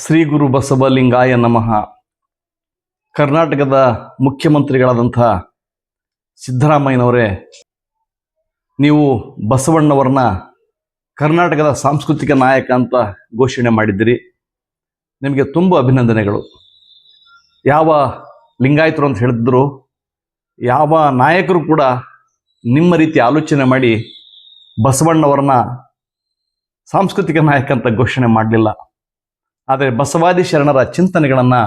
ಶ್ರೀ ಗುರು ಬಸವಲಿಂಗಾಯ ನಮಃ. ಕರ್ನಾಟಕದ ಮುಖ್ಯಮಂತ್ರಿಗಳಾದಂಥ ಸಿದ್ದರಾಮಯ್ಯನವರೇ, ನೀವು ಬಸವಣ್ಣವರನ್ನ ಕರ್ನಾಟಕದ ಸಾಂಸ್ಕೃತಿಕ ನಾಯಕ ಅಂತ ಘೋಷಣೆ ಮಾಡಿದ್ದೀರಿ. ನಿಮಗೆ ತುಂಬ ಅಭಿನಂದನೆಗಳು. ಯಾವ ಲಿಂಗಾಯತರು ಅಂತ ಹೇಳಿದ್ರು, ಯಾವ ನಾಯಕರು ಕೂಡ ನಿಮ್ಮ ರೀತಿ ಆಲೋಚನೆ ಮಾಡಿ ಬಸವಣ್ಣವರನ್ನ ಸಾಂಸ್ಕೃತಿಕ ನಾಯಕ ಅಂತ ಘೋಷಣೆ ಮಾಡಲಿಲ್ಲ. ಆದರೆ ಬಸವಾದಿ ಶರಣರ ಚಿಂತನೆಗಳನ್ನು,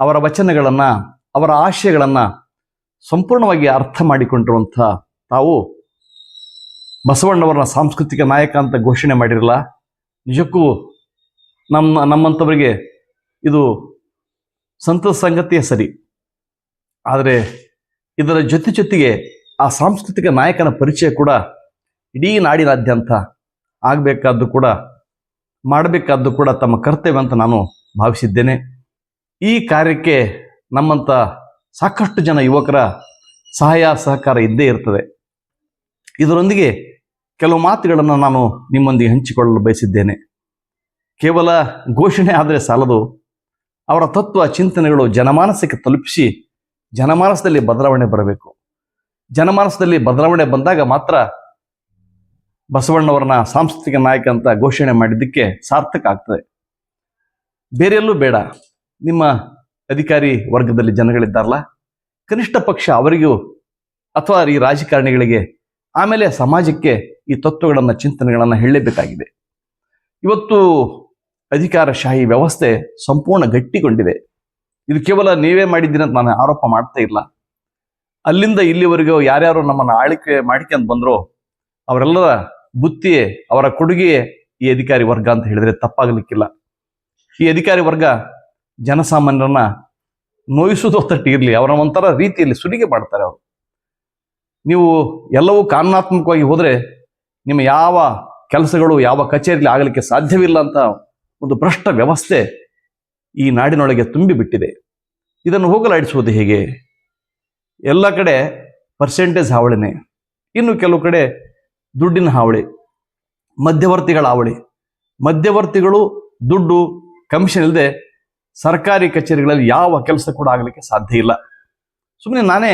ಅವರ ವಚನಗಳನ್ನು, ಅವರ ಆಶಯಗಳನ್ನು ಸಂಪೂರ್ಣವಾಗಿ ಅರ್ಥ ಮಾಡಿಕೊಂಡಿರುವಂಥ ತಾವು ಬಸವಣ್ಣವರನ್ನ ಸಾಂಸ್ಕೃತಿಕ ನಾಯಕ ಅಂತ ಘೋಷಣೆ ಮಾಡಿರಲ್ಲ, ನಿಜಕ್ಕೂ ನಮ್ಮ ನಮ್ಮಂಥವರಿಗೆ ಇದು ಸಂತಸ ಸಂಗತಿಯೇ ಸರಿ. ಆದರೆ ಇದರ ಜೊತೆ ಜೊತೆಗೆ ಆ ಸಾಂಸ್ಕೃತಿಕ ನಾಯಕನ ಪರಿಚಯ ಕೂಡ ಇಡೀ ನಾಡಿನಾದ್ಯಂತ ಆಗಬೇಕಾದ್ದು ಕೂಡ ಮಾಡಬೇಕಾದ್ದು ಕೂಡ ತಮ್ಮ ಕರ್ತವ್ಯ ಅಂತ ನಾನು ಭಾವಿಸಿದ್ದೇನೆ. ಈ ಕಾರ್ಯಕ್ಕೆ ನಮ್ಮಂಥ ಸಾಕಷ್ಟು ಜನ ಯುವಕರ ಸಹಾಯ, ಸಹಕಾರ ಇದ್ದೇ ಇರ್ತದೆ. ಇದರೊಂದಿಗೆ ಕೆಲವು ಮಾತುಗಳನ್ನು ನಾನು ನಿಮ್ಮೊಂದಿಗೆ ಹಂಚಿಕೊಳ್ಳಲು ಬಯಸಿದ್ದೇನೆ. ಕೇವಲ ಘೋಷಣೆ ಆದರೆ ಸಾಲದು. ಅವರ ತತ್ವ, ಚಿಂತನೆಗಳು ಜನಮಾನಸಕ್ಕೆ ತಲುಪಿಸಿ ಜನಮಾನಸದಲ್ಲಿ ಬದಲಾವಣೆ ಬರಬೇಕು. ಜನಮಾನಸದಲ್ಲಿ ಬದಲಾವಣೆ ಬಂದಾಗ ಮಾತ್ರ ಬಸವಣ್ಣವರನ್ನ ಸಾಂಸ್ಕೃತಿಕ ನಾಯಕ ಅಂತ ಘೋಷಣೆ ಮಾಡಿದ್ದಕ್ಕೆ ಸಾರ್ಥಕ ಆಗ್ತದೆ. ಬೇರೆಲ್ಲೂ ಬೇಡ. ನಿಮ್ಮ ಅಧಿಕಾರಿ ವರ್ಗದಲ್ಲಿ ಜನಗಳಿದ್ದಾರಲ್ಲ, ಕನಿಷ್ಠ ಪಕ್ಷ ಅವರಿಗೂ ಅಥವಾ ಈ ರಾಜಕಾರಣಿಗಳಿಗೆ ಆಮೇಲೆ ಸಮಾಜಕ್ಕೆ ಈ ತತ್ವಗಳನ್ನು, ಚಿಂತನೆಗಳನ್ನು ಹೇಳಲೇಬೇಕಾಗಿದೆ. ಇವತ್ತು ಅಧಿಕಾರಶಾಹಿ ವ್ಯವಸ್ಥೆ ಸಂಪೂರ್ಣ ಗಟ್ಟಿಗೊಂಡಿದೆ. ಇದು ಕೇವಲ ನೀವೇ ಮಾಡಿದ್ದೀನಿ ಅಂತ ನಾನು ಆರೋಪ ಮಾಡ್ತಾ ಇಲ್ಲ. ಅಲ್ಲಿಂದ ಇಲ್ಲಿವರೆಗೂ ಯಾರ್ಯಾರು ನಮ್ಮನ್ನು ಆಳ್ವಿಕೆ ಮಾಡ್ಕೊಂಡ್ ಬಂದ್ರೋ, ಅವರೆಲ್ಲರ ಬುತ್ತಿಯೇ, ಅವರ ಕೊಡುಗೆಯೇ ಈ ಅಧಿಕಾರಿ ವರ್ಗ ಅಂತ ಹೇಳಿದ್ರೆ ತಪ್ಪಾಗಲಿಕ್ಕಿಲ್ಲ. ಈ ಅಧಿಕಾರಿ ವರ್ಗ ಜನಸಾಮಾನ್ಯರನ್ನ ನೋಯಿಸುವುದು ಹೊತ್ತಟ್ಟು ಇರಲಿ, ಅವರ ಒಂಥರ ರೀತಿಯಲ್ಲಿ ಸುಲಿಗೆ ಮಾಡ್ತಾರೆ ಅವರು. ನೀವು ಎಲ್ಲವೂ ಕಾನೂನಾತ್ಮಕವಾಗಿ ಹೋದರೆ ನಿಮ್ಮ ಯಾವ ಕೆಲಸಗಳು ಯಾವ ಕಚೇರಿಲಿ ಆಗಲಿಕ್ಕೆ ಸಾಧ್ಯವಿಲ್ಲ ಅಂತ ಒಂದು ಭ್ರಷ್ಟ ವ್ಯವಸ್ಥೆ ಈ ನಾಡಿನೊಳಗೆ ತುಂಬಿ ಬಿಟ್ಟಿದೆ. ಇದನ್ನು ಹೋಗಲಾಡಿಸುವುದು ಹೇಗೆ? ಎಲ್ಲ ಕಡೆ ಪರ್ಸೆಂಟೇಜ್ ಹಾವಳಿನೇ. ಇನ್ನು ಕೆಲವು ಕಡೆ ದುಡ್ಡಿನ ಹಾವಳಿ, ಮಧ್ಯವರ್ತಿಗಳ ಹಾವಳಿ. ಮಧ್ಯವರ್ತಿಗಳು ದುಡ್ಡು ಕಮಿಷನ್ ಇಲ್ಲದೆ ಸರ್ಕಾರಿ ಕಚೇರಿಗಳಲ್ಲಿ ಯಾವ ಕೆಲಸ ಕೂಡ ಆಗಲಿಕ್ಕೆ ಸಾಧ್ಯ ಇಲ್ಲ. ಸುಮ್ಮನೆ ನಾನೇ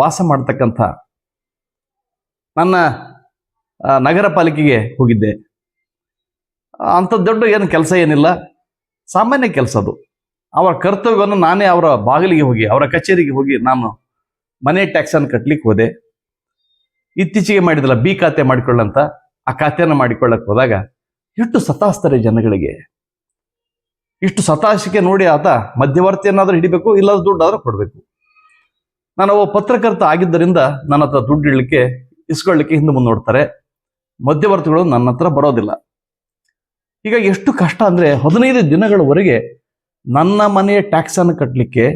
ವಾಸ ಮಾಡ್ತಕ್ಕಂಥ ನನ್ನ ನಗರ ಪಾಲಿಕೆಗೆ ಹೋಗಿದ್ದೆ. ಅಂಥ ದೊಡ್ಡ ಏನು ಕೆಲಸ ಏನಿಲ್ಲ. ಸಾಮಾನ್ಯ ಕೆಲಸ ಅದು. ಅವರ ಕರ್ತವ್ಯವನ್ನು ನಾನೇ ಅವರ ಬಾಗಿಲಿಗೆ ಹೋಗಿ, ಅವರ ಕಚೇರಿಗೆ ಹೋಗಿ ನಾನು ಮನೆ ಟ್ಯಾಕ್ಸನ್ನು ಕಟ್ಟಲಿಕ್ಕೆ ಹೋದೆ. ಇತ್ತೀಚೆಗೆ ಮಾಡಿದಲ್ಲ, ಬಿ ಖಾತೆ ಮಾಡಿಕೊಳ್ಳಂತ, ಆ ಖಾತೆಯನ್ನು ಮಾಡಿಕೊಳ್ಳಕ್ಕೆ ಹೋದಾಗ ಎಷ್ಟು ಸತಾಸ್ತಾರೆ ಜನಗಳಿಗೆ. ಇಷ್ಟು ಸತಾಶಿಕೆ ನೋಡಿ ಆತ ಮಧ್ಯವರ್ತಿಯನ್ನಾದ್ರೂ ಹಿಡಿಬೇಕು ಇಲ್ಲದ ದುಡ್ಡಾದ್ರೂ ಕೊಡಬೇಕು. ನಾನು ಒಬ್ಬ ಪತ್ರಕರ್ತ ಆಗಿದ್ದರಿಂದ ನನ್ನ ಹತ್ರ ದುಡ್ಡು ಇಡಲಿಕ್ಕೆ, ಇಸ್ಕೊಳ್ಳಿಕ್ಕೆ ಹಿಂದೆ ಮುಂದೆ ನೋಡ್ತಾರೆ. ಮಧ್ಯವರ್ತಿಗಳು ನನ್ನ ಹತ್ರ ಬರೋದಿಲ್ಲ. ಈಗ ಎಷ್ಟು ಕಷ್ಟ ಅಂದ್ರೆ ಹದಿನೈದು ದಿನಗಳವರೆಗೆ ನನ್ನ ಮನೆಯ ಟ್ಯಾಕ್ಸ್ ಅನ್ನು ಕಟ್ಟಲಿಕ್ಕೆ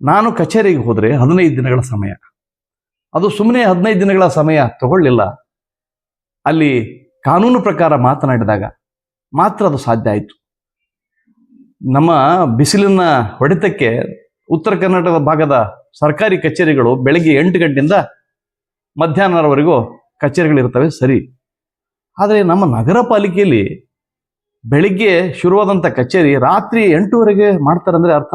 ನಾನು ಕಚೇರಿಗೆ ಹೋದ್ರೆ ಹದಿನೈದು ದಿನಗಳ ಸಮಯ. ಅದು ಸುಮ್ಮನೆ ಹದಿನೈದು ದಿನಗಳ ಸಮಯ ತಗೊಳ್ಳಿಲ್ಲ. ಅಲ್ಲಿ ಕಾನೂನು ಪ್ರಕಾರ ಮಾತನಾಡಿದಾಗ ಮಾತ್ರ ಅದು ಸಾಧ್ಯ ಆಯಿತು. ನಮ್ಮ ಬಿಸಿಲಿನ ಹೊಡೆತಕ್ಕೆ ಉತ್ತರ ಕರ್ನಾಟಕದ ಭಾಗದ ಸರ್ಕಾರಿ ಕಚೇರಿಗಳು ಬೆಳಗ್ಗೆ ಎಂಟು ಗಂಟೆಯಿಂದ ಮಧ್ಯಾಹ್ನದವರೆಗೂ ಕಚೇರಿಗಳಿರ್ತವೆ ಸರಿ. ಆದರೆ ನಮ್ಮ ನಗರ ಪಾಲಿಕೆಯಲ್ಲಿ ಬೆಳಿಗ್ಗೆ ಶುರುವಾದಂಥ ಕಚೇರಿ ರಾತ್ರಿ ಎಂಟುವರೆಗೆ ಮಾಡ್ತಾರಂದ್ರೆ ಅರ್ಥ?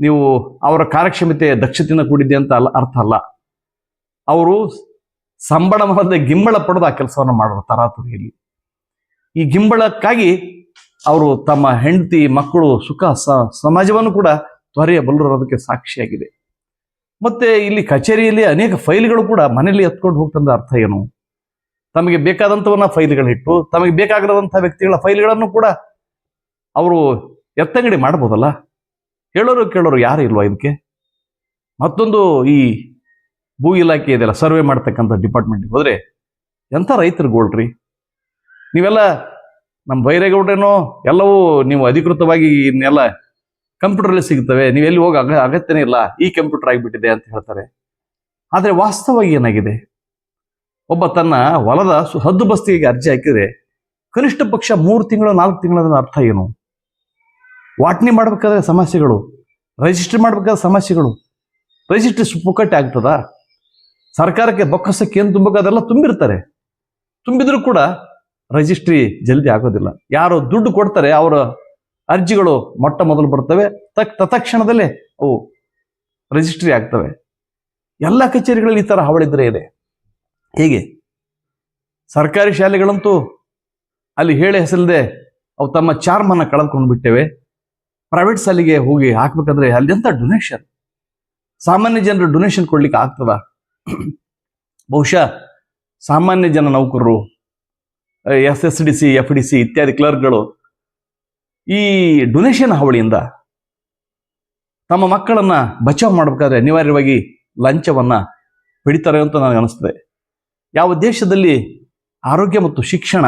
ನೀವು ಅವರ ಕಾರ್ಯಕ್ಷಮತೆ ದಕ್ಷತೆಯಿಂದ ಕೂಡಿದೆ ಅಂತ ಅಲ್ಲ ಅರ್ಥ ಅಲ್ಲ. ಅವರು ಸಂಬಳ ಮಾಡದೆ ಗಿಂಬಳ ಪಡೆದು ಆ ಕೆಲಸವನ್ನು ಮಾಡೋರು ತರಾತುರಿಯಲ್ಲಿ. ಈ ಗಿಂಬಳಕ್ಕಾಗಿ ಅವರು ತಮ್ಮ ಹೆಂಡತಿ, ಮಕ್ಕಳು, ಸುಖ ಸಮಾಜವನ್ನು ಕೂಡ ತ್ವರೆಯ ಬಲ್ಲರೋದಕ್ಕೆ ಸಾಕ್ಷಿಯಾಗಿದೆ. ಮತ್ತೆ ಇಲ್ಲಿ ಕಚೇರಿಯಲ್ಲಿ ಅನೇಕ ಫೈಲ್ಗಳು ಕೂಡ ಮನೆಯಲ್ಲಿ ಎತ್ಕೊಂಡು ಹೋಗ್ತಂದ ಅರ್ಥ ಏನು? ತಮಗೆ ಬೇಕಾದಂಥವನ್ನ ಫೈಲ್ಗಳಿಟ್ಟು, ತಮಗೆ ಬೇಕಾಗಿರೋದಂಥ ವ್ಯಕ್ತಿಗಳ ಫೈಲ್ಗಳನ್ನು ಕೂಡ ಅವರು ಎತ್ತಂಗಡಿ ಮಾಡ್ಬೋದಲ್ಲ? ಹೇಳೋರು ಕೇಳೋರು ಯಾರು ಇಲ್ವಾ ಇದಕ್ಕೆ? ಮತ್ತೊಂದು ಈ ಭೂ ಇಲಾಖೆ ಇದೆಲ್ಲ ಸರ್ವೆ ಮಾಡ್ತಕ್ಕಂಥ ಡಿಪಾರ್ಟ್ಮೆಂಟ್ಗೆ ಹೋದ್ರೆ ಎಂಥ ರೈತರು ಗೋಳ್ರಿ ನೀವೆಲ್ಲ ನಮ್ಮ ಬೈರೇಗೌಡ್ರೇನೋ ಎಲ್ಲವೂ ನೀವು ಅಧಿಕೃತವಾಗಿ ಇದನ್ನೆಲ್ಲ ಕಂಪ್ಯೂಟರಲ್ಲಿ ಸಿಗ್ತವೆ ನೀವೆಲ್ಲಿ ಹೋಗಿ ಅಗ, ಅಗತ್ಯನೇ ಇಲ್ಲ, ಈ ಕಂಪ್ಯೂಟರ್ ಆಗಿಬಿಟ್ಟಿದೆ ಅಂತ ಹೇಳ್ತಾರೆ. ಆದರೆ ವಾಸ್ತವವಾಗಿ ಏನಾಗಿದೆ? ಒಬ್ಬ ತನ್ನ ಹೊಲದ ಹದ್ದು ಬಸ್ತಿಗೆ ಅರ್ಜಿ ಹಾಕಿದ್ರೆ ಕನಿಷ್ಠ ಪಕ್ಷ ಮೂರು ತಿಂಗಳು, ನಾಲ್ಕು ತಿಂಗಳ ಅರ್ಥ ಏನು? ವಾಟ್ನಿ ಮಾಡ್ಬೇಕಾದ್ರೆ ಸಮಸ್ಯೆಗಳು ರಿಜಿಸ್ಟ್ರಿ ಮಾಡ್ಬೇಕಾದ್ರೆ ಸಮಸ್ಯೆಗಳು ರಿಜಿಸ್ಟ್ರಿ ಸುಪ್ಪುಕಟ್ಟೆ ಆಗ್ತದಾ? ಸರ್ಕಾರಕ್ಕೆ ಬೊಕ್ಕಸಕ್ಕೆ ಏನು ತುಂಬಬೇಕು ಅದೆಲ್ಲ ತುಂಬಿರ್ತಾರೆ. ತುಂಬಿದ್ರು ಕೂಡ ರಿಜಿಸ್ಟ್ರಿ ಜಲ್ದಿ ಆಗೋದಿಲ್ಲ. ಯಾರು ದುಡ್ಡು ಕೊಡ್ತಾರೆ, ಅವರ ಅರ್ಜಿಗಳು ಮೊಟ್ಟ ಮೊದಲು ಬರ್ತವೆ, ತಕ್, ತತ್ಕ್ಷಣದಲ್ಲೇ ಅವು ರಿಜಿಸ್ಟ್ರಿ ಆಗ್ತವೆ. ಎಲ್ಲ ಕಚೇರಿಗಳಲ್ಲಿ ಈ ಥರ ಹಾವಳಿದ್ರೆ ಇದೆ. ಹೀಗೆ? ಸರ್ಕಾರಿ ಶಾಲೆಗಳಂತೂ ಅಲ್ಲಿ ಹೇಳಿ ಹೆಸರಿಲ್ಲದೆ ಅವು ತಮ್ಮ ಚಾರ್ಮನ್ನು ಕಳೆದುಕೊಂಡು ಬಿಟ್ಟೇವೆ. ಪ್ರೈವೇಟ್ ಸಾಲಿಗೆ ಹೋಗಿ ಹಾಕ್ಬೇಕಂದ್ರೆ ಅಲ್ಲಿ ಎಂತ ಡೊನೇಷನ್ ಸಾಮಾನ್ಯ ಜನರು ಡೊನೇಷನ್ ಕೊಡ್ಲಿಕ್ಕೆ ಆಗ್ತದ? ಬಹುಶಃ ಸಾಮಾನ್ಯ ಜನ ನೌಕರರು, S S D C, F D C ಇತ್ಯಾದಿ ಕ್ಲರ್ಕ್ಗಳು ಈ ಡೊನೇಷನ್ ಹಾವಳಿಯಿಂದ ತಮ್ಮ ಮಕ್ಕಳನ್ನ ಬಚಾವ್ ಮಾಡಬೇಕಾದ್ರೆ ಅನಿವಾರ್ಯವಾಗಿ ಲಂಚವನ್ನ ಹಿಡಿತಾರೆ ಅಂತ ನನಗೆ ಅನಿಸ್ತದೆ. ಯಾವ ದೇಶದಲ್ಲಿ ಆರೋಗ್ಯ ಮತ್ತು ಶಿಕ್ಷಣ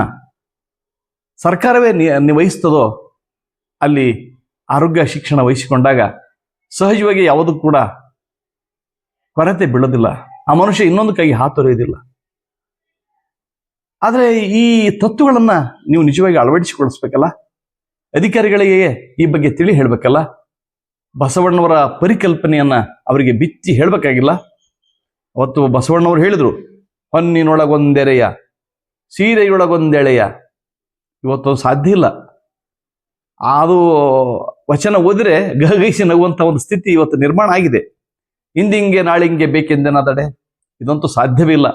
ಸರ್ಕಾರವೇ ನಿ, ನಿರ್ವಹಿಸ್ತದೋ ಅಲ್ಲಿ ಆರೋಗ್ಯ ಶಿಕ್ಷಣ ವಹಿಸಿಕೊಂಡಾಗ ಸಹಜವಾಗಿ ಯಾವುದೂ ಕೂಡ ಕೊರತೆ ಬೀಳೋದಿಲ್ಲ. ಆ ಮನುಷ್ಯ ಇನ್ನೊಂದು ಕೈಗೆ ಹಾತೊರೆಯೋದಿಲ್ಲ ಆದರೆ ಈ ತತ್ವಗಳನ್ನ ನೀವು ನಿಜವಾಗಿ ಅಳವಡಿಸಿಕೊಳಿಸ್ಬೇಕಲ್ಲ ಅಧಿಕಾರಿಗಳಿಗೆ ಈ ಬಗ್ಗೆ ತಿಳಿ ಹೇಳಬೇಕಲ್ಲ? ಬಸವಣ್ಣವರ ಪರಿಕಲ್ಪನೆಯನ್ನ ಅವರಿಗೆ ಬಿಚ್ಚಿ ಹೇಳಬೇಕಾಗಿಲ್ಲ? ಅವತ್ತು ಬಸವಣ್ಣವರು ಹೇಳಿದ್ರು, ಹೊನ್ನಿನೊಳಗೊಂದೆರೆಯ, ಸೀರೆಯೊಳಗೊಂದೆಳೆಯ. ಇವತ್ತು ಸಾಧ್ಯ ಇಲ್ಲ. ಅದು ವಚನ ಓದಿದ್ರೆ ಗಹಗೈಸಿ ನಗುವಂತ ಒಂದು ಸ್ಥಿತಿ ಇವತ್ತು ನಿರ್ಮಾಣ ಆಗಿದೆ. ಹಿಂದಿಂಗೆ ನಾಳೆ ಹಿಂಗೆ ಬೇಕೆಂದೇನಾದಡೆ ಇದಂತೂ ಸಾಧ್ಯವೇ ಇಲ್ಲ.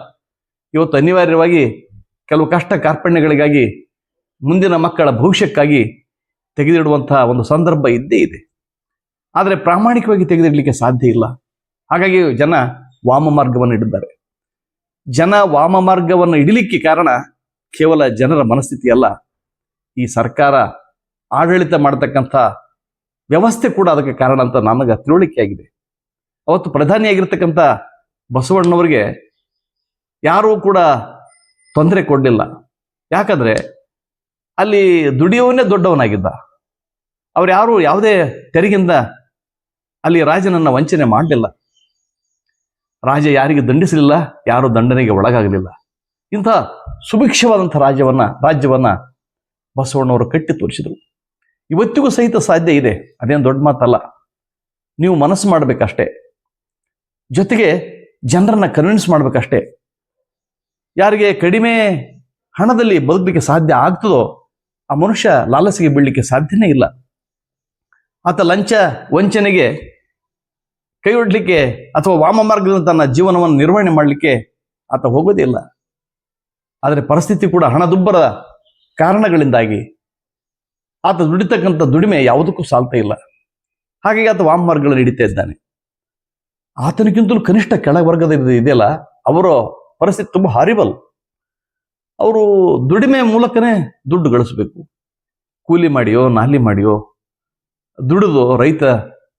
ಇವತ್ತು ಅನಿವಾರ್ಯವಾಗಿ ಕೆಲವು ಕಷ್ಟ ಕಾರ್ಪಣ್ಯಗಳಿಗಾಗಿ ಮುಂದಿನ ಮಕ್ಕಳ ಭವಿಷ್ಯಕ್ಕಾಗಿ ತೆಗೆದಿಡುವಂತಹ ಒಂದು ಸಂದರ್ಭ ಇದ್ದೇ ಇದೆ. ಆದರೆ ಪ್ರಾಮಾಣಿಕವಾಗಿ ತೆಗೆದಿಡಲಿಕ್ಕೆ ಸಾಧ್ಯ ಇಲ್ಲ. ಹಾಗಾಗಿ ಜನ ವಾಮ ಮಾರ್ಗವನ್ನು ಇಡಿದ್ದಾರೆ ಜನ ವಾಮ ಮಾರ್ಗವನ್ನು ಇಡಲಿಕ್ಕೆ ಕಾರಣ ಕೇವಲ ಜನರ ಮನಸ್ಥಿತಿ ಅಲ್ಲ. ಈ ಸರ್ಕಾರ ಆಡಳಿತ ಮಾಡತಕ್ಕಂಥ ವ್ಯವಸ್ಥೆ ಕೂಡ ಅದಕ್ಕೆ ಕಾರಣ ಅಂತ ನನಗೆ ತಿಳುವಳಿಕೆ ಆಗಿದೆ ಅವತ್ತು ಪ್ರಧಾನಿಯಾಗಿರ್ತಕ್ಕಂಥ ಬಸವಣ್ಣವರಿಗೆ ಯಾರೂ ಕೂಡ ತೊಂದರೆ ಕೊಡಲಿಲ್ಲ. ಯಾಕಂದ್ರೆ ಅಲ್ಲಿ ದುಡಿಯೋವನ್ನೇ ದೊಡ್ಡವನಾಗಿದ್ದ. ಅವ್ರು ಯಾರು ಯಾವುದೇ ತೆರಿಗಿಂದ ಅಲ್ಲಿ ರಾಜನನ್ನ ವಂಚನೆ ಮಾಡಲಿಲ್ಲ. ರಾಜ ಯಾರಿಗೆ ದಂಡಿಸಲಿಲ್ಲ, ಯಾರು ದಂಡನೆಗೆ ಒಳಗಾಗಲಿಲ್ಲ. ಇಂಥ ಸುಭಿಕ್ಷವಾದಂಥ ರಾಜ್ಯವನ್ನ ರಾಜ್ಯವನ್ನ ಬಸವಣ್ಣವರು ಕಟ್ಟಿ ತೋರಿಸಿದರು. ಇವತ್ತಿಗೂ ಸಹಿತ ಸಾಧ್ಯ ಇದೆ. ಅದೇನು ದೊಡ್ಡ ಮಾತಲ್ಲ. ನೀವು ಮನಸ್ಸು ಮಾಡಬೇಕಷ್ಟೇ. ಜೊತೆಗೆ ಜನರನ್ನ ಕನ್ವಿನ್ಸ್ ಮಾಡಬೇಕಷ್ಟೇ. ಯಾರಿಗೆ ಕಡಿಮೆ ಹಣದಲ್ಲಿ ಬದುಕಲಿಕ್ಕೆ ಸಾಧ್ಯ ಆಗ್ತದೋ, ಆ ಮನುಷ್ಯ ಲಾಲಸಿಗೆ ಬೀಳಲಿಕ್ಕೆ ಸಾಧ್ಯನೇ ಇಲ್ಲ. ಆತ ಲಂಚ, ವಂಚನೆಗೆ ಕೈ ಒಡ್ಲಿಕ್ಕೆ ಅಥವಾ ವಾಮ ಮಾರ್ಗದಿಂದ ತನ್ನ ಜೀವನವನ್ನು ನಿರ್ವಹಣೆ ಮಾಡಲಿಕ್ಕೆ ಆತ ಹೋಗೋದೇ ಇಲ್ಲ. ಆದರೆ ಪರಿಸ್ಥಿತಿ ಕೂಡ ಹಣದುಬ್ಬರ ಕಾರಣಗಳಿಂದಾಗಿ ಆತ ದುಡಿತಕ್ಕಂಥ ದುಡಿಮೆ ಯಾವುದಕ್ಕೂ ಸಾಲ್ತಾ ಇಲ್ಲ. ಹಾಗಾಗಿ ಆತ ವಾಮ ಮಾರ್ಗಗಳನ್ನು ಹಿಡಿತಾ ಇದ್ದಾನೆ. ಆತನಿಗಿಂತಲೂ ಕನಿಷ್ಠ ಕೆಳವರ್ಗದ ಇದು ಇದೆಯಲ್ಲ, ಅವರ ಪರಿಸ್ಥಿತಿ ತುಂಬ ಹಾರಿಬಲ್ ಅವರು ದುಡಿಮೆ ಮೂಲಕನೇ ದುಡ್ಡು ಗಳಿಸ್ಬೇಕು. ಕೂಲಿ ಮಾಡಿಯೋ, ನಾಲಿ ಮಾಡಿಯೋ, ದುಡಿದು ರೈತ,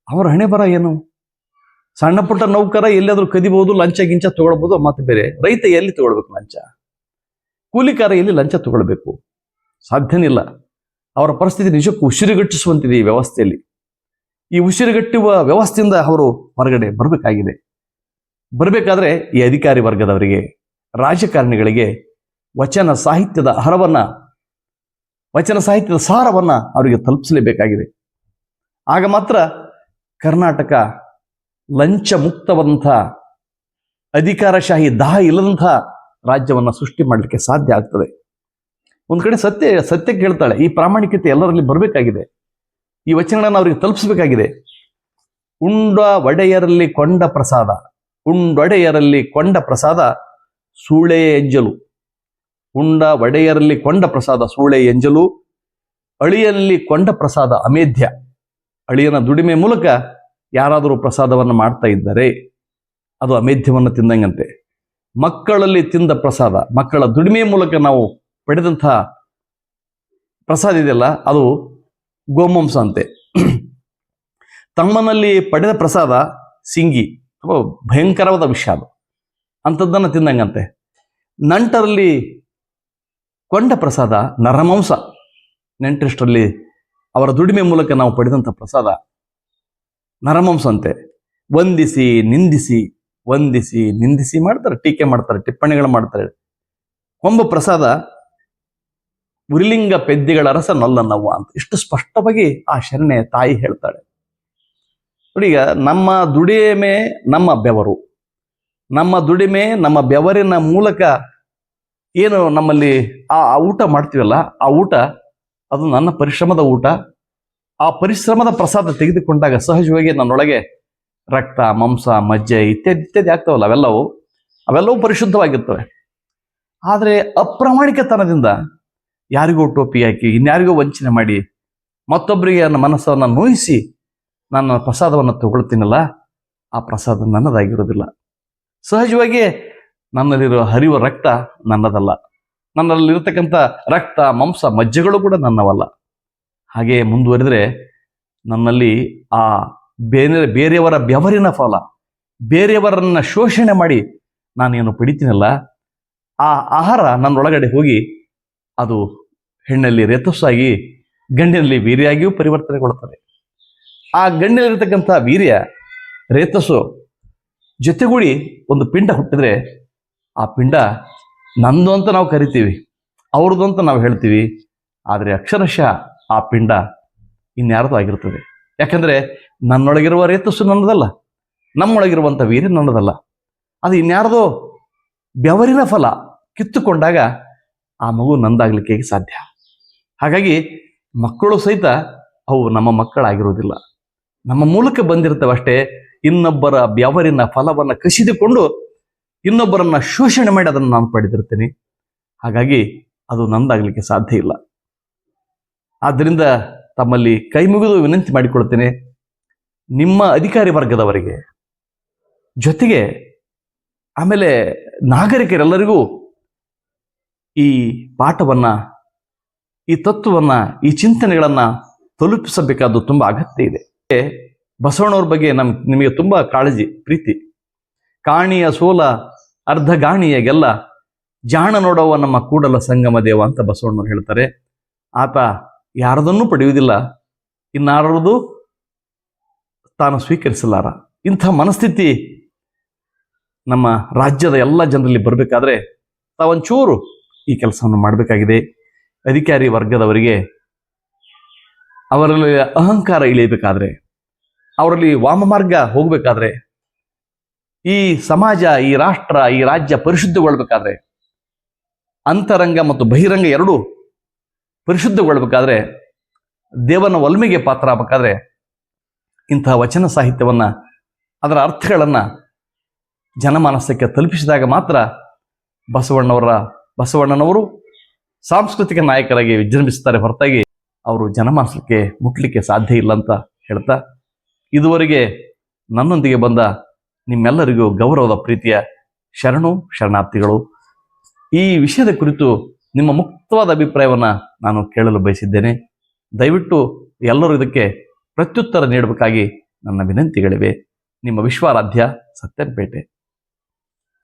ಅವರ ಹಣೆ ಬರ ಏನು? ಸಣ್ಣ ಪುಟ್ಟ ನೌಕರ ಎಲ್ಲಿಯಾದ್ರೂ ಕದಿಬಹುದು, ಲಂಚ ಗಿಂಚ ತಗೊಳ್ಬೋದು ಮತ್ತೆ ಬೇರೆ. ರೈತ ಎಲ್ಲಿ ತಗೊಳ್ಬೇಕು ಲಂಚ? ಕೂಲಿಕಾರ ಎಲ್ಲಿ ಲಂಚ ತಗೊಳ್ಬೇಕು? ಸಾಧ್ಯನಿಲ್ಲ ಅವರ ಪರಿಸ್ಥಿತಿ ನಿಜಕ್ಕೂ ಉಸಿರುಗಟ್ಟಿಸುವಂತಿದೆ ಈ ವ್ಯವಸ್ಥೆಯಲ್ಲಿ. ಈ ಉಸಿರುಗಟ್ಟುವ ವ್ಯವಸ್ಥೆಯಿಂದ ಅವರು ಹೊರಗಡೆ ಬರಬೇಕಾಗಿದೆ. ಬರಬೇಕಾದ್ರೆ ಈ ಅಧಿಕಾರಿ ವರ್ಗದವರಿಗೆ, ರಾಜಕಾರಣಿಗಳಿಗೆ ವಚನ ಸಾಹಿತ್ಯದ ಹರವನ್ನ, ವಚನ ಸಾಹಿತ್ಯದ ಸಾರವನ್ನ ಅವರಿಗೆ ತಲುಪಿಸಲೇಬೇಕಾಗಿದೆ. ಆಗ ಮಾತ್ರ ಕರ್ನಾಟಕ ಲಂಚ ಮುಕ್ತವಂತ ಅಧಿಕಾರಶಾಹಿ ದಾಹ ಇಲ್ಲದಂಥ ರಾಜ್ಯವನ್ನ ಸೃಷ್ಟಿ ಮಾಡಲಿಕ್ಕೆ ಸಾಧ್ಯ ಆಗ್ತದೆ. ಒಂದ್ ಕಡೆ ಸತ್ಯ ಸತ್ಯಕ್ಕೆ ಹೇಳ್ತಾಳೆ ಈ ಪ್ರಾಮಾಣಿಕತೆ ಎಲ್ಲರಲ್ಲಿ ಬರಬೇಕಾಗಿದೆ. ಈ ವಚನಗಳನ್ನು ಅವರಿಗೆ ತಲುಪಿಸಬೇಕಾಗಿದೆ. ಉಂಡ ಒಡೆಯರಲ್ಲಿ ಕೊಂಡ ಪ್ರಸಾದ. ಉಂಡೊಡೆಯರಲ್ಲಿ ಕೊಂಡ ಪ್ರಸಾದ, ಸೂಳೆ ಎಂಜಲು. ಉಂಡ ಒಡೆಯರಲ್ಲಿ ಕೊಂಡ ಪ್ರಸಾದ, ಸೂಳೆ ಎಂಜಲು. ಅಳಿಯಲ್ಲಿ ಕೊಂಡ ಪ್ರಸಾದ, ಅಮೇಧ್ಯ. ಅಳಿಯನ ದುಡಿಮೆ ಮೂಲಕ ಯಾರಾದರೂ ಪ್ರಸಾದವನ್ನು ಮಾಡ್ತಾ ಇದ್ದರೆ ಅದು ಅಮೇಧ್ಯವನ್ನು ತಿಂದಂಗಂತೆ. ಮಕ್ಕಳಲ್ಲಿ ತಿಂದ ಪ್ರಸಾದ, ಮಕ್ಕಳ ದುಡಿಮೆ ಮೂಲಕ ನಾವು ಪಡೆದಂತಹ ಪ್ರಸಾದ ಇದೆಯಲ್ಲ, ಅದು ಗೋಮಾಂಸ ಅಂತೆ. ತಮ್ಮನಲ್ಲಿ ಪಡೆದ ಪ್ರಸಾದ ಸಿಂಗಿ ಭಯಂಕರವಾದ ವಿಷ ಅದು. ಅಂಥದ್ದನ್ನು ತಿಂದಂಗಂತೆ. ನಂಟರಲ್ಲಿ ಕೊಂಡ ಪ್ರಸಾದ ನರಮಾಂಸ. ನೆಂಟರಿಷ್ಟರಲ್ಲಿ ಅವರ ದುಡಿಮೆ ಮೂಲಕ ನಾವು ಪಡೆದಂಥ ಪ್ರಸಾದ ನರಮಾಂಸ ಅಂತೆ. ವಂದಿಸಿ, ನಿಂದಿಸಿ ವಂದಿಸಿ, ನಿಂದಿಸಿ ಮಾಡ್ತಾರೆ, ಟೀಕೆ ಮಾಡ್ತಾರೆ, ಟಿಪ್ಪಣಿಗಳು ಮಾಡ್ತಾರೆ. ಕೊಂಬ ಪ್ರಸಾದ ಉರಿಲಿಂಗ ಪೆದ್ದಿಗಳ ರಸ ನಲ್ಲನವ್ವ ಅಂತ. ಇಷ್ಟು ಸ್ಪಷ್ಟವಾಗಿ ಆ ಶರಣೆ ತಾಯಿ ಹೇಳ್ತಾಳೆ. ನೋಡಿ ಈಗ ನಮ್ಮ ದುಡಿಮೆ ನಮ್ಮ ಬೆವರು. ನಮ್ಮ ದುಡಿಮೆ, ನಮ್ಮ ಬೆವರಿನ ಮೂಲಕ ಏನು ನಮ್ಮಲ್ಲಿ ಆ ಊಟ ಮಾಡ್ತೀವಲ್ಲ, ಆ ಊಟ, ಅದು ನನ್ನ ಪರಿಶ್ರಮದ ಊಟ. ಆ ಪರಿಶ್ರಮದ ಪ್ರಸಾದ ತೆಗೆದುಕೊಂಡಾಗ ಸಹಜವಾಗಿ ನನ್ನೊಳಗೆ ರಕ್ತ, ಮಾಂಸ, ಮಜ್ಜೆ ಇತ್ಯಾದಿ ಇತ್ಯಾದಿ ಆಗ್ತಾವಲ್ಲ ಅವೆಲ್ಲವೂ. ಅವೆಲ್ಲವೂ ಪರಿಶುದ್ಧವಾಗಿರ್ತವೆ. ಆದರೆ ಅಪ್ರಾಮಾಣಿಕತನದಿಂದ ಯಾರಿಗೋ ಟೋಪಿ ಹಾಕಿ, ಇನ್ಯಾರಿಗೋ ವಂಚನೆ ಮಾಡಿ ಮತ್ತೊಬ್ಬರಿಗೆ ನನ್ನ ಮನಸ್ಸನ್ನು ನೋಯಿಸಿ ನಾನು ಪ್ರಸಾದವನ್ನು ತಗೊಳ್ತೀನಲ್ಲ, ಆ ಪ್ರಸಾದ ನನ್ನದಾಗಿರೋದಿಲ್ಲ. ಸಹಜವಾಗಿ ನನ್ನಲ್ಲಿರುವ ಹರಿವ ರಕ್ತ ನನ್ನದಲ್ಲ. ನನ್ನಲ್ಲಿರತಕ್ಕಂಥ ರಕ್ತ, ಮಾಂಸ ಮಜ್ಜೆಗಳು ಕೂಡ ನನ್ನವಲ್ಲ. ಹಾಗೆ ಮುಂದುವರಿದರೆ ನನ್ನಲ್ಲಿ ಆ ಬೇರೆ, ಬೇರೆಯವರ ಬೆವರಿನ ಫಲ, ಬೇರೆಯವರನ್ನ ಶೋಷಣೆ ಮಾಡಿ ನಾನೇನು ಪಡಿತೀನಲ್ಲ, ಆ ಆಹಾರ ನನ್ನೊಳಗಡೆ ಹೋಗಿ ಅದು ಹೆಣ್ಣಲ್ಲಿ ರೇತಸ್ಸಾಗಿ, ಗಂಡಿನಲ್ಲಿ ವೀರ್ಯಾಗಿಯೂ ಪರಿವರ್ತನೆಗೊಳ್ಳುತ್ತದೆ ಆ ಗಂಡಿನಲ್ಲಿರತಕ್ಕಂಥ ವೀರ್ಯ, ರೇತಸ್ಸು ಜೊತೆಗೂಡಿ ಒಂದು ಪಿಂಡ ಹುಟ್ಟಿದ್ರೆ, ಆ ಪಿಂಡ ನಂದು ಅಂತ ನಾವು ಕರಿತೀವಿ, ಅವ್ರದ್ದು ಅಂತ ನಾವು ಹೇಳ್ತೀವಿ. ಆದರೆ ಅಕ್ಷರಶಃ ಆ ಪಿಂಡ ಇನ್ಯಾರದು ಆಗಿರ್ತದೆ. ಯಾಕಂದರೆ ನನ್ನೊಳಗಿರುವ ರೇತಸ್ಸು ನನ್ನದಲ್ಲ, ನಮ್ಮೊಳಗಿರುವಂಥ ವೀರ್ಯ ನನ್ನದಲ್ಲ. ಅದು ಇನ್ಯಾರದೋ ಬೆವರಿನ ಫಲ ಕಿತ್ತುಕೊಂಡಾಗ ಆ ಮಗು ನಂದಾಗ್ಲಿಕ್ಕೆ ಸಾಧ್ಯ? ಹಾಗಾಗಿ ಮಕ್ಕಳು ಸಹಿತ ಅವು ನಮ್ಮ ಮಕ್ಕಳಾಗಿರುವುದಿಲ್ಲ. ನಮ್ಮ ಮೂಲಕ ಬಂದಿರ್ತವಷ್ಟೇ ಇನ್ನೊಬ್ಬರ ಬೆವರಿನ ಫಲವನ್ನು ಕಸಿದುಕೊಂಡು ಇನ್ನೊಬ್ಬರನ್ನ ಶೋಷಣೆ ಮಾಡಿ ಅದನ್ನು ನಾನು ಪಡೆದಿರ್ತೇನೆ ಹಾಗಾಗಿ ಅದು ನಂದಾಗಲಿಕ್ಕೆ ಸಾಧ್ಯ ಇಲ್ಲ. ಆದ್ದರಿಂದ ತಮ್ಮಲ್ಲಿ ಕೈ ಮುಗಿದು ವಿನಂತಿ ಮಾಡಿಕೊಳ್ತೇನೆ ನಿಮ್ಮ ಅಧಿಕಾರಿ ವರ್ಗದವರಿಗೆ, ಜೊತೆಗೆ ಆಮೇಲೆ ನಾಗರಿಕರೆಲ್ಲರಿಗೂ ಈ ಪಾಠವನ್ನ ಈ ತತ್ವವನ್ನ, ಈ ಚಿಂತನೆಗಳನ್ನ ತಲುಪಿಸಬೇಕಾದ್ದು ತುಂಬಾ ಅಗತ್ಯ ಇದೆ. ಬಸವಣ್ಣವ್ರ ಬಗ್ಗೆ ನಮ್, ನಿಮಗೆ ತುಂಬಾ ಕಾಳಜಿ, ಪ್ರೀತಿ. ಕಾಣಿಯ ಸೋಲ, ಅರ್ಧ ಗಾಣಿಯ ಗೆಲ್ಲ ಜಾಣ ನೋಡವ ನಮ್ಮ ಕೂಡಲ ಸಂಗಮ ದೇವ ಅಂತ ಬಸವಣ್ಣವ್ರು ಹೇಳ್ತಾರೆ. ಆತ ಯಾರದನ್ನೂ ಪಡೆಯುವುದಿಲ್ಲ. ಇನ್ನಾರದು ತಾನು ಸ್ವೀಕರಿಸಲಾರ. ಇಂಥ ಮನಸ್ಥಿತಿ ನಮ್ಮ ರಾಜ್ಯದ ಎಲ್ಲ ಜನರಲ್ಲಿ ಬರಬೇಕಾದ್ರೆ ತಾವೊಂಚೂರು ಈ ಕೆಲಸವನ್ನು ಮಾಡಬೇಕಾಗಿದೆ. ಅಧಿಕಾರಿ ವರ್ಗದವರಿಗೆ ಅವರಲ್ಲಿ ಅಹಂಕಾರ ಇಳಿಯಬೇಕಾದ್ರೆ, ಅವರಲ್ಲಿ ವಾಮಮಾರ್ಗ ಹೋಗಬೇಕಾದ್ರೆ, ಈ ಸಮಾಜ, ಈ ರಾಷ್ಟ್ರ, ಈ ರಾಜ್ಯ ಪರಿಶುದ್ಧಗೊಳ್ಬೇಕಾದ್ರೆ, ಅಂತರಂಗ ಮತ್ತು ಬಹಿರಂಗ ಎರಡೂ ಪರಿಶುದ್ಧಗೊಳ್ಬೇಕಾದ್ರೆ, ದೇವನ ಒಲ್ಮೆಗೆ ಪಾತ್ರ ಆಗಬೇಕಾದ್ರೆ ಇಂತಹ ವಚನ ಸಾಹಿತ್ಯವನ್ನ, ಅದರ ಅರ್ಥಗಳನ್ನು ಜನಮಾನಸಕ್ಕೆ ತಲುಪಿಸಿದಾಗ ಮಾತ್ರ ಬಸವಣ್ಣವರ, ಬಸವಣ್ಣನವರು ಸಾಂಸ್ಕೃತಿಕ ನಾಯಕರಾಗಿ ವಿಜೃಂಭಿಸ್ತಾರೆ ಹೊರತಾಗಿ ಅವರು ಜನಮಾನಸಕ್ಕೆ ಮುಟ್ಲಿಕ್ಕೆ ಸಾಧ್ಯ ಇಲ್ಲ ಅಂತ ಹೇಳ್ತಾ, ಇದುವರೆಗೆ ನನ್ನೊಂದಿಗೆ ಬಂದ ನಿಮ್ಮೆಲ್ಲರಿಗೂ ಗೌರವದ ಪ್ರೀತಿಯ ಶರಣು ಶರಣಾರ್ಥಿಗಳು. ಈ ವಿಷಯದ ಕುರಿತು ನಿಮ್ಮ ಮುಕ್ತವಾದ ಅಭಿಪ್ರಾಯವನ್ನ ನಾನು ಕೇಳಲು ಬಯಸಿದ್ದೇನೆ. ದಯವಿಟ್ಟು ಎಲ್ಲರೂ ಇದಕ್ಕೆ ಪ್ರತ್ಯುತ್ತರ ನೀಡಬೇಕಾಗಿ ನನ್ನ ವಿನಂತಿಗಳಿವೆ. ನಿಮ್ಮ ವಿಶ್ವಾರಾಧ್ಯ ಸತ್ಯನಪೇಟೆ